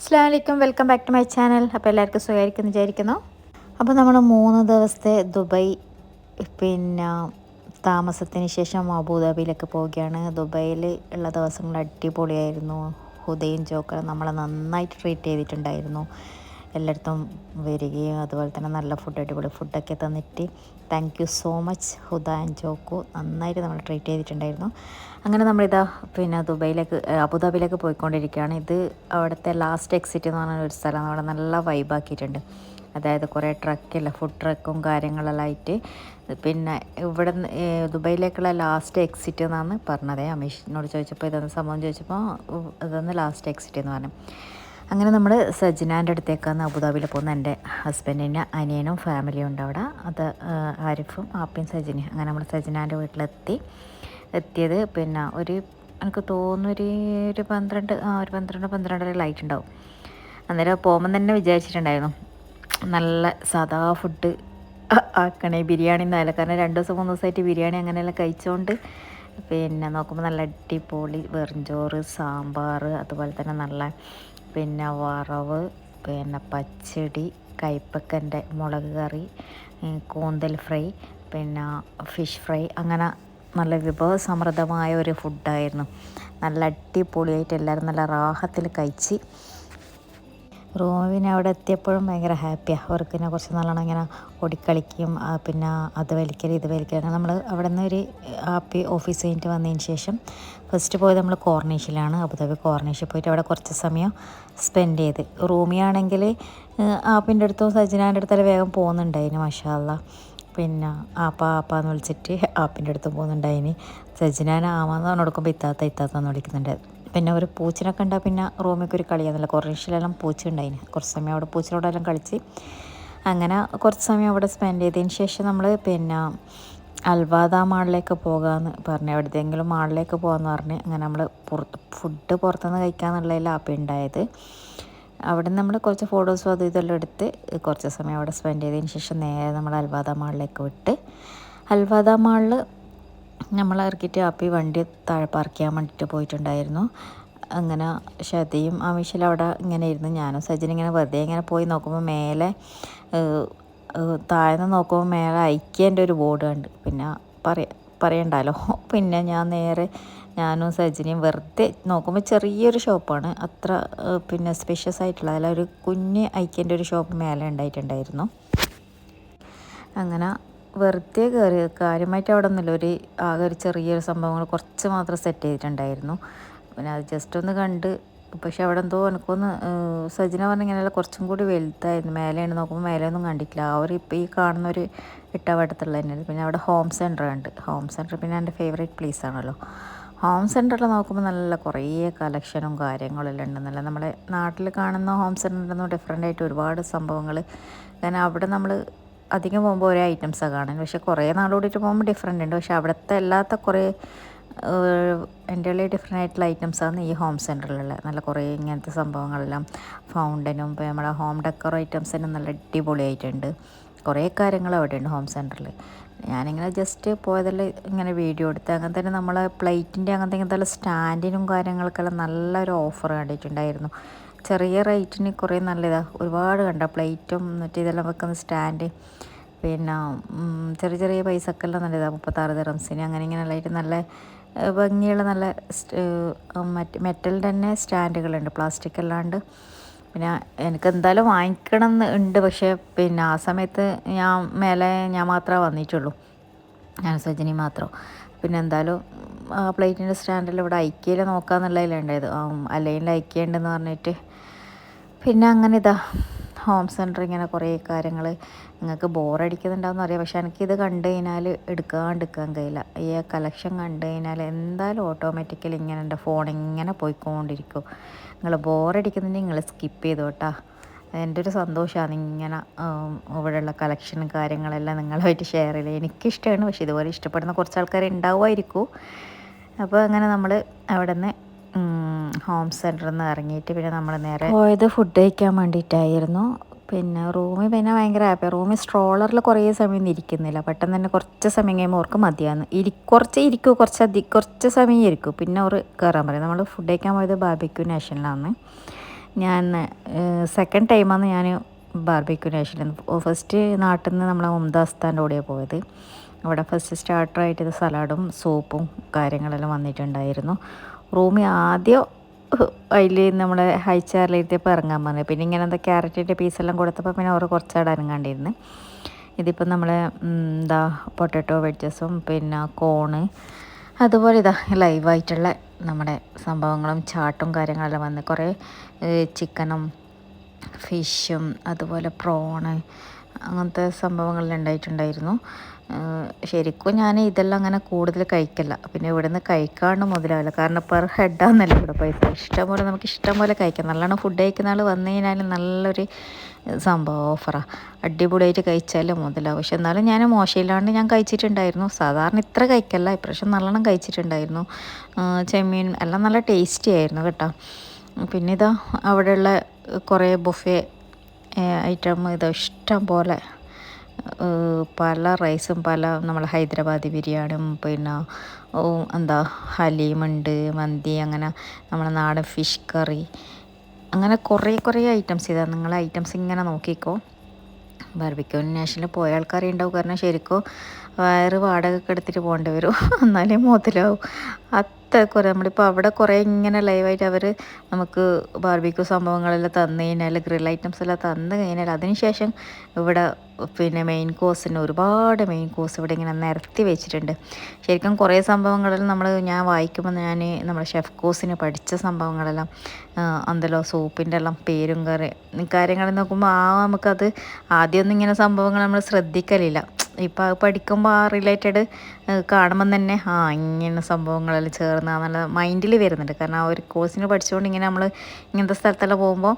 അസ്ലാമലൈക്കും welcome back to my channel. അപ്പോൾ എല്ലാവർക്കും സുഖമായിരിക്കും വിചാരിക്കുന്നു. അപ്പോൾ നമ്മൾ മൂന്ന് ദിവസത്തെ ദുബായ് പിന്നെ താമസത്തിന് ശേഷം അബുദാബിയിലൊക്കെ പോവുകയാണ്. ദുബായിൽ ഉള്ള ദിവസങ്ങൾ അടിപൊളിയായിരുന്നു. ഹുദയും ജോക്കർ നമ്മളെ നന്നായിട്ട് ട്രീറ്റ് ചെയ്തിട്ടുണ്ടായിരുന്നു. എല്ലായിടത്തും വരികയും അതുപോലെ തന്നെ നല്ല ഫുഡ് അടിപൊളി ഫുഡൊക്കെ തന്നിട്ട് thank you so much Huda and ജോക്കു. നന്നായിട്ട് നമ്മൾ ട്രീറ്റ് ചെയ്തിട്ടുണ്ടായിരുന്നു. അങ്ങനെ നമ്മളിതാ പിന്നെ ദുബൈയിലേക്ക് അബുദാബിയിലേക്ക് പോയിക്കൊണ്ടിരിക്കുകയാണ്. ഇത് അവിടുത്തെ ലാസ്റ്റ് എക്സിറ്റ് എന്ന് പറഞ്ഞ ഒരു സ്ഥലമാണ് അവിടെ നല്ല വൈബാക്കിയിട്ടുണ്ട് അതായത് കുറേ ട്രക്കില്ല ഫുഡ് ട്രക്കും കാര്യങ്ങളെല്ലാം ആയിട്ട്. പിന്നെ ഇവിടെ ദുബൈയിലേക്കുള്ള ലാസ്റ്റ് എക്സിറ്റ് എന്നാണ് പറഞ്ഞത്. അമീഷിനോട് ചോദിച്ചപ്പോൾ ഇതൊന്ന് സംഭവം ചോദിച്ചപ്പോൾ ഇതൊന്ന് ലാസ്റ്റ് എക്സിറ്റ് എന്ന് പറഞ്ഞു. അങ്ങനെ നമ്മൾ സജ്നാന്റെ അടുത്തേക്കാണ് അബുദാബിയിൽ പോകുന്ന എന്റെ ഹസ്ബൻഡിന്റെ അനിയനും ഫാമിലിയും ഉണ്ട് അവിടെ. അത് ആരിഫും ആപ്പിയും സജിനും. അങ്ങനെ നമ്മൾ സജ്നാന്റെ വീട്ടിലെത്തി. എത്തിയത് പിന്നെ ഒരു എനിക്ക് തോന്നുന്നു ഒരു ഒരു പന്ത്രണ്ട് ആ ഒരു പന്ത്രണ്ട് പന്ത്രണ്ടര ലൈറ്റ് ഉണ്ടാവും. അന്നേരം പോകുമ്പം തന്നെ വിചാരിച്ചിട്ടുണ്ടായിരുന്നു. നല്ല സാധാ ഫുഡ് ആക്കണേ ബിരിയാണി എന്നായാലും കാരണം രണ്ട് ദിവസം മൂന്ന് ദിവസമായിട്ട് ബിരിയാണി അങ്ങനെയെല്ലാം കഴിച്ചുകൊണ്ട് പിന്നെ നോക്കുമ്പോൾ നല്ല അടിപൊളി വെറുംചോറ് സാമ്പാർ അതുപോലെ തന്നെ നല്ല പിന്നെ വറവ് പിന്നെ പച്ചടി കയ്പ്പക്കന്റെ മുളക് കറി കൂന്തൽ ഫ്രൈ പിന്നെ ഫിഷ് ഫ്രൈ അങ്ങനെ നല്ല വിഭവസമൃദ്ധമായ ഒരു ഫുഡായിരുന്നു. നല്ല അടിപൊളിയായിട്ട് എല്ലാവരും നല്ല റാഹത്തിൽ കഴിച്ച് റൂമിന് അവിടെ എത്തിയപ്പോഴും ഭയങ്കര ഹാപ്പിയാണ് അവർക്ക് പിന്നെ കുറച്ച് നല്ലോണം ഇങ്ങനെ ഓടിക്കളിക്കും പിന്നെ അത് വലിക്കൽ ഇത് വലിക്കൽ നമ്മൾ അവിടെ നിന്ന് ഒരു ഹാപ്പി ഓഫീസ് കഴിഞ്ഞിട്ട് വന്നതിന് ശേഷം ഫസ്റ്റ് പോയത് നമ്മൾ കോർണേഷിലാണ് അബുദാബി കോർണേഷിൽ പോയിട്ട് അവിടെ കുറച്ച് സമയം സ്പെൻഡ് ചെയ്ത്. റൂമിയാണെങ്കിൽ ആപ്പിന്റെ അടുത്തും സജിനാന്റെ അടുത്തെല്ലാം വേഗം പോകുന്നുണ്ടായിന് മഷാല്ല പിന്നെ ആപ്പ ആപ്പാന്ന് വിളിച്ചിട്ട് ആപ്പിന്റെ അടുത്ത് പോകുന്നുണ്ടായിന്. സജിനാൻ ആമാന്ന് പറഞ്ഞു കൊടുക്കുമ്പോൾ ഇത്താത്ത ഇത്താത്താന്ന് വിളിക്കുന്നുണ്ട്. പിന്നെ ഒരു പൂച്ചിനെ കണ്ടാൽ പിന്നെ റൂമിലേക്ക് ഒരു കളിയാന്നല്ലോ. കുറേശ്ശിലെല്ലാം പൂച്ച ഉണ്ടായിന് കുറച്ച് സമയം അവിടെ പൂച്ചയോടെല്ലാം കളിച്ച്. അങ്ങനെ കുറച്ച് സമയം അവിടെ സ്പെൻഡ് ചെയ്തതിന് ശേഷം നമ്മൾ പിന്നെ അൽവാദ മാളിലേക്ക് പോകാമെന്ന് പറഞ്ഞു. എവിടെയെങ്കിലും മാളിലേക്ക് പോകാമെന്ന് പറഞ്ഞ് അങ്ങനെ നമ്മൾ പുറത്ത് ഫുഡ് പുറത്തുനിന്ന് കഴിക്കാമെന്നുള്ളതിൽ ആപ്പി ഉണ്ടായത് അവിടെ നമ്മൾ കുറച്ച് ഫോട്ടോസും അതും ഇതെല്ലാം എടുത്ത് കുറച്ച് സമയം അവിടെ സ്പെൻഡ് ചെയ്തതിന് ശേഷം നേരെ നമ്മൾ അൽവാദ മാളിലേക്ക് വിട്ട്. അൽവാദ മാളിൽ നമ്മൾ ഇറക്കിയിട്ട് ആപ്പി വണ്ടി താഴെ പാർക്ക് ചെയ്യാൻ വേണ്ടിയിട്ട് പോയിട്ടുണ്ടായിരുന്നു. അങ്ങനെ ഷതിയും ആമിഷലും അവിടെ ഇങ്ങനെ ഇരുന്ന് ഞാനും സജിനും ഇങ്ങനെ വെറുതെ ഇങ്ങനെ പോയി നോക്കുമ്പോൾ മേലെ താഴ്ന്ന് നോക്കുമ്പോൾ മേലെ ഐക്യേന്റെ ഒരു ബോർഡ് കണ്ട്. പിന്നെ പറയ പറയണ്ടല്ലോ. പിന്നെ ഞാൻ നേരെ ഞാനും സജിനിയും വെറുതെ നോക്കുമ്പോൾ ചെറിയൊരു ഷോപ്പാണ് അത്ര പിന്നെ സ്പെഷ്യസ് ആയിട്ടുള്ള അല്ല ഒരു കുഞ്ഞ് ഐക്യന്റെ ഒരു ഷോപ്പ് മേലെ ഉണ്ടായിട്ടുണ്ടായിരുന്നു. അങ്ങനെ വെറുതെ കയറി കാര്യമായിട്ട് അവിടെ ഒന്നുമില്ല. ഒരു ആകെ ഒരു ചെറിയൊരു സംഭവങ്ങൾ കുറച്ച് മാത്രം സെറ്റ് ചെയ്തിട്ടുണ്ടായിരുന്നു. പിന്നെ അത് ജസ്റ്റ് ഒന്ന് കണ്ട് പക്ഷെ അവിടെ എന്തോ എനിക്കൊന്ന് സജിന പറഞ്ഞ ഇങ്ങനെയല്ല കുറച്ചും കൂടി വലുതായിരുന്നു. മേലെയാണ് നോക്കുമ്പോൾ മേലെയൊന്നും കണ്ടിട്ടില്ല. ആ ഒരു ഇപ്പോൾ ഈ കാണുന്ന ഒരു ഇട്ടവട്ടത്തുള്ള തന്നെ പിന്നെ അവിടെ ഹോം സെന്റർ ഉണ്ട്. ഹോം സെന്റർ പിന്നെ എന്റെ ഫേവറേറ്റ് പ്ലേസ് ആണല്ലോ. ഹോം സെന്ററിൽ നോക്കുമ്പോൾ നല്ല കുറേ കളക്ഷനും കാര്യങ്ങളെല്ലാം ഉണ്ടെന്നല്ല നമ്മളെ നാട്ടിൽ കാണുന്ന ഹോം സെന്ററിൽ നിന്നും ഡിഫറെന്റ് ആയിട്ട് ഒരുപാട് സംഭവങ്ങൾ കാരണം അവിടെ നമ്മൾ അധികം പോകുമ്പോൾ ഒരേ ഐറ്റംസാണ് കാണാൻ പക്ഷേ കുറേ നാൾ പോകുമ്പോൾ ഡിഫറെന്റ് ഉണ്ട്. പക്ഷേ അവിടുത്തെ അല്ലാത്ത കുറേ എന്റെ ഉള്ളിൽ ഡിഫറെന്റ് ആയിട്ടുള്ള ഐറ്റംസാണ് ഈ ഹോം സെന്ററിലുള്ള നല്ല കുറേ ഇങ്ങനത്തെ സംഭവങ്ങളെല്ലാം. ഫൗണ്ടനും ഇപ്പോൾ നമ്മുടെ ഹോം ഡെക്കർ ഐറ്റംസ് തന്നെ നല്ല അടിപൊളിയായിട്ടുണ്ട്. കുറേ കാര്യങ്ങൾ അവിടെ ഉണ്ട് ഹോം സെന്ററിൽ ഞാനിങ്ങനെ ജസ്റ്റ് പോയതിൽ ഇങ്ങനെ വീഡിയോ എടുത്ത്. അങ്ങനെ തന്നെ നമ്മളെ പ്ലേറ്റിന്റെ അങ്ങനത്തെ ഇങ്ങനത്തെ സ്റ്റാൻഡിനും കാര്യങ്ങൾക്കെല്ലാം നല്ലൊരു ഓഫർ കണ്ടിട്ടുണ്ടായിരുന്നു. ചെറിയ റേറ്റിന് കുറേ നല്ലതാണ് ഒരുപാട് കണ്ട? പ്ലേറ്റും മറ്റേ ഇതെല്ലാം വെക്കുന്ന സ്റ്റാൻഡ്. പിന്നെ ചെറിയ ചെറിയ പൈസക്കെല്ലാം നല്ലതാണ് മുപ്പത്താറ് ദിറംസിന് അങ്ങനെ ഇങ്ങനെ ഇങ്ങനെയുള്ളതായിട്ട് നല്ല ഭംഗിയുള്ള നല്ല മറ്റ് മെറ്റലിന്റെ തന്നെ സ്റ്റാൻഡുകളുണ്ട്. പ്ലാസ്റ്റിക് അല്ലാണ്ട്. പിന്നെ എനിക്ക് എന്തായാലും വാങ്ങിക്കണം എന്ന് ഉണ്ട്. പക്ഷേ പിന്നെ ആ സമയത്ത് ഞാൻ മേലെ ഞാൻ മാത്രമേ വന്നിട്ടുള്ളൂ. ഞാൻ സജിനി മാത്രം. പിന്നെ എന്തായാലും പ്ലേറ്റിന്റെ സ്റ്റാൻഡിൽ ഇവിടെ ഐക്യയിൽ നോക്കാമെന്നുള്ളതിലുണ്ടായത് അല്ലെങ്കിൽ ഐക്യ ഉണ്ടെന്ന് പറഞ്ഞിട്ട് പിന്നെ അങ്ങനെ ഇതാ ഹോം സെന്റർ ഇങ്ങനെ കുറേ കാര്യങ്ങൾ നിങ്ങൾക്ക് ബോറടിക്കുന്നുണ്ടാവും അറിയാം. പക്ഷേ എനിക്കിത് കണ്ടു കഴിഞ്ഞാൽ എടുക്കാണ്ടിരിക്കാൻ കഴിയില്ല. ഈ കളക്ഷൻ കണ്ടു കഴിഞ്ഞാൽ എന്തായാലും ഓട്ടോമാറ്റിക്കലി ഇങ്ങനെ എന്റെ ഫോൺ ഇങ്ങനെ പോയിക്കൊണ്ടിരിക്കും. നിങ്ങൾ ബോറടിക്കുന്നുണ്ടെങ്കിൽ നിങ്ങൾ സ്കിപ്പ് ചെയ്തു കേട്ടോ. എന്റെ ഒരു സന്തോഷമാണ് ഇങ്ങനെ ഇവിടെയുള്ള കളക്ഷനും കാര്യങ്ങളെല്ലാം നിങ്ങളുമായിട്ട് ഷെയർ ചെയ്യില്ല എനിക്കിഷ്ടമാണ് പക്ഷേ ഇതുപോലെ ഇഷ്ടപ്പെടുന്ന കുറച്ച് ആൾക്കാർ ഉണ്ടാവുമായിരിക്കും. അപ്പോൾ അങ്ങനെ നമ്മൾ അവിടെ നിന്ന് ഹോം സെന്ററിൽ നിന്ന് ഇറങ്ങിയിട്ട് പിന്നെ നമ്മൾ നേരെ പോയത് ഫുഡ് കഴിക്കാൻ വേണ്ടിയിട്ടായിരുന്നു പിന്നെ റൂമിൽ പിന്നെ ഭയങ്കര ഹാപ്പി റൂമിൽ സ്ട്രോളറിൽ കുറേ സമയം ഇരിക്കുന്നില്ല. പെട്ടെന്ന് തന്നെ കുറച്ച് സമയം കഴിയുമ്പോൾ അവർക്ക് മതിയാന്ന്. ഇരി കുറച്ച് ഇരിക്കും കുറച്ച് അധികം കുറച്ച് സമയം ഇരിക്കും. പിന്നെ അവർ കയറാൻ പറയും. നമ്മൾ ഫുഡ് കഴിക്കാൻ പോയത് ബാർബിക്യു നാഷനിലാണ് ഞാൻ സെക്കൻഡ് ടൈമാണ് ഞാൻ ബാർബിക്യൂ നാഷനിൽ ഫസ്റ്റ് നാട്ടിൽ നിന്ന് നമ്മളെ മുംതാസ്ഥാന്റെ കൂടെയാണ് പോയത്. അവിടെ ഫസ്റ്റ് സ്റ്റാർട്ടറായിട്ട് ഇത് സലാഡും സൂപ്പും കാര്യങ്ങളെല്ലാം വന്നിട്ടുണ്ടായിരുന്നു. റൂമിൽ ആദ്യം അതിൽ നമ്മൾ ഹൈ ചെയറിലിരുത്തിയപ്പോൾ ഇറങ്ങാൻ പറഞ്ഞു. പിന്നെ ഇങ്ങനെ എന്താ ക്യാരറ്റിന്റെ പീസെല്ലാം കൊടുത്തപ്പോൾ പിന്നെ അവർ കുറച്ചാട് ഇറങ്ങാണ്ടിരുന്നു ഇതിപ്പോൾ നമ്മൾ എന്താ പൊട്ടറ്റോ വെഡ്ജസും പിന്നെ കോണ് അതുപോലെ ഇതാ ലൈവായിട്ടുള്ള നമ്മുടെ സംഭവങ്ങളും ചാട്ടും കാര്യങ്ങളെല്ലാം വന്ന്. കുറേ ചിക്കനും ഫിഷും അതുപോലെ പ്രോണ് അങ്ങനത്തെ സംഭവങ്ങളെല്ലാം ഉണ്ടായിട്ടുണ്ടായിരുന്നു. ശരിക്കും ഞാൻ ഇതെല്ലാം അങ്ങനെ കൂടുതൽ കഴിക്കില്ല. പിന്നെ ഇവിടെ നിന്ന് കഴിക്കാണ്ട് മുതലാവില്ല കാരണം പെർ ഹെഡാന്നല്ല ഇവിടെ. പൈസ ഇഷ്ടം പോലെ നമുക്ക് ഇഷ്ടം പോലെ കഴിക്കാം. നല്ലോണം ഫുഡ് കഴിക്കുന്ന ആൾ വന്നു കഴിഞ്ഞാൽ നല്ലൊരു സംഭവം ഓഫറാണ് അടിപൊളിയായിട്ട് കഴിച്ചാലും മുതലാവും. പക്ഷെ എന്നാലും ഞാൻ മോശമില്ലാണ്ട് ഞാൻ കഴിച്ചിട്ടുണ്ടായിരുന്നു. സാധാരണ ഇത്ര കഴിക്കല്ല. ഇപ്രാവശ്യം നല്ലോണം കഴിച്ചിട്ടുണ്ടായിരുന്നു. ചെമ്മീൻ എല്ലാം നല്ല ടേസ്റ്റി ആയിരുന്നു കേട്ടോ. പിന്നെ ഇതാ അവിടെയുള്ള കുറേ ബുഫേ ഐറ്റം ഇതോ ഇഷ്ടം പോലെ പല റൈസും പല നമ്മൾ ഹൈദരാബാദി ബിരിയാണിയും പിന്നെ എന്താ ഹലീമുണ്ട് മന്തി അങ്ങനെ നമ്മളെ നാടൻ ഫിഷ് കറി അങ്ങനെ കുറേ കുറേ ഐറ്റംസ് ഇതാണ് നിങ്ങൾ ഐറ്റംസ് ഇങ്ങനെ നോക്കിക്കോ. ബാർബിക്യൂ നാഷനിൽ പോയ ആൾക്കാരെ ഉണ്ടാവും. കാരണം ശരിക്കും വയറ് വാടകയൊക്കെ എടുത്തിട്ട് പോകേണ്ടി വരും. എന്നാലേ മുതലാവും. അത്ര കുറേ നമ്മളിപ്പോൾ അവിടെ കുറേ ഇങ്ങനെ ലൈവായിട്ട് അവർ നമുക്ക് ബാർബിക്യൂ സംഭവങ്ങളെല്ലാം തന്നു കഴിഞ്ഞാൽ ഗ്രിൽ ഐറ്റംസ് എല്ലാം തന്നു കഴിഞ്ഞാൽ അതിനുശേഷം ഇവിടെ പിന്നെ മെയിൻ കോഴ്സിന് ഒരുപാട് മെയിൻ കോഴ്സ് ഇവിടെ ഇങ്ങനെ നിരത്തി വെച്ചിട്ടുണ്ട്. ശരിക്കും കുറേ സംഭവങ്ങളിൽ നമ്മൾ ഞാൻ വായിക്കുമ്പോൾ ഞാൻ നമ്മുടെ ഷെഫ് കോഴ്സിന് പഠിച്ച സംഭവങ്ങളെല്ലാം എന്തല്ലോ സോപ്പിന്റെ എല്ലാം പേരും കറി കാര്യങ്ങൾ നോക്കുമ്പോൾ ആ നമുക്കത് ആദ്യമൊന്നും ഇങ്ങനെ സംഭവങ്ങൾ നമ്മൾ ശ്രദ്ധിക്കലില്ല. ഇപ്പോൾ പഠിക്കുമ്പോൾ ആ റിലേറ്റഡ് കാണുമ്പം തന്നെ ആ ഇങ്ങനെ സംഭവങ്ങളെല്ലാം ചേർന്ന് നല്ല മൈൻഡിൽ വരുന്നുണ്ട്. കാരണം ആ ഒരു കോഴ്സിന് പഠിച്ചുകൊണ്ട് ഇങ്ങനെ നമ്മൾ ഇങ്ങനത്തെ സ്ഥലത്തെല്ലാം പോകുമ്പോൾ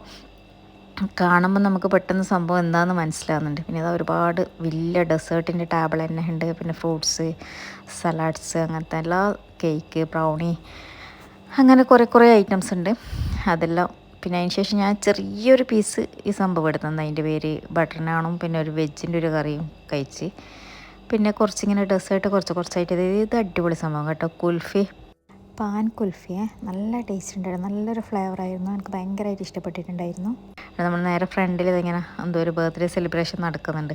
കാണുമ്പോൾ നമുക്ക് പെട്ടെന്ന് സംഭവം എന്താണെന്ന് മനസ്സിലാകുന്നുണ്ട് പിന്നെ ഇതാ ഒരുപാട് വലിയ ഡെസേർട്ടിന്റെ ടേബിൾ തന്നെ ഉണ്ട്. പിന്നെ ഫ്രൂട്ട്സ് സലാഡ്സ് അങ്ങനത്തെ എല്ലാ കേക്ക് ബ്രൗണി അങ്ങനെ കുറേ കുറേ ഐറ്റംസ് ഉണ്ട്. അതെല്ലാം പിന്നെ അതിന് ശേഷം ഞാൻ ചെറിയൊരു പീസ് ഈ സംഭവം എടുത്തത് അതിന്റെ പേര് ബട്ടർ നാണും പിന്നെ ഒരു വെജിന്റെ ഒരു കറിയും കഴിച്ച്. പിന്നെ കുറച്ചിങ്ങനെ ഡെസേർട്ട് കുറച്ച് കുറച്ചായിട്ട് ഇത് അടിപൊളി സംഭവം കേട്ടോ. കുൽഫി പാൻ കുൽഫിയെ. നല്ല ടേസ്റ്റ് ഉണ്ടായിരുന്നു. നല്ലൊരു ഫ്ലേവർ ആയിരുന്നു. എനിക്ക് ഭയങ്കരമായിട്ട് ഇഷ്ടപ്പെട്ടിട്ടുണ്ടായിരുന്നു. നമ്മൾ നേരെ ഫ്രണ്ടിൽ ഇതിങ്ങനെ എന്തോ ഒരു ബർത്ത്ഡേ സെലിബ്രേഷൻ നടക്കുന്നുണ്ട്.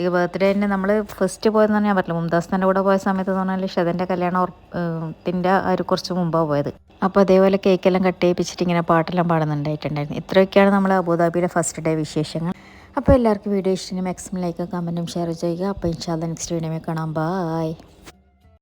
ഈ ബർത്ത്ഡേന്റെ നമ്മൾ ഫസ്റ്റ് പോയതെന്ന് പറഞ്ഞാൽ പറ്റില്ല. മുംതാസിന്റെ കൂടെ പോയ സമയത്ത് എന്ന് പറഞ്ഞാൽ ഷെതന്റെ കല്യാണം ഉറപ്പിന്റെ ഒരു കുറച്ച് മുമ്പാണ് പോയത്. അപ്പോൾ അതേപോലെ കേക്കെല്ലാം കട്ട് ചെയ്യിപ്പിച്ചിട്ട് ഇങ്ങനെ പാട്ടെല്ലാം പാടുന്നുണ്ടായിട്ടുണ്ടായിരുന്നു. ഇത്രയൊക്കെയാണ് നമ്മൾ അബുദാബിയുടെ ഫസ്റ്റ് ഡേ വിശേഷങ്ങൾ. അപ്പോൾ എല്ലാവർക്കും വീഡിയോ ഇഷ്ടം മാക്സിമം ലൈക്ക് കമന്റും ഷെയർ ചെയ്യുക. അപ്പോൾ ഇൻഷാല്ല നെക്സ്റ്റ് വീഡിയോ കാണാം. ബായ്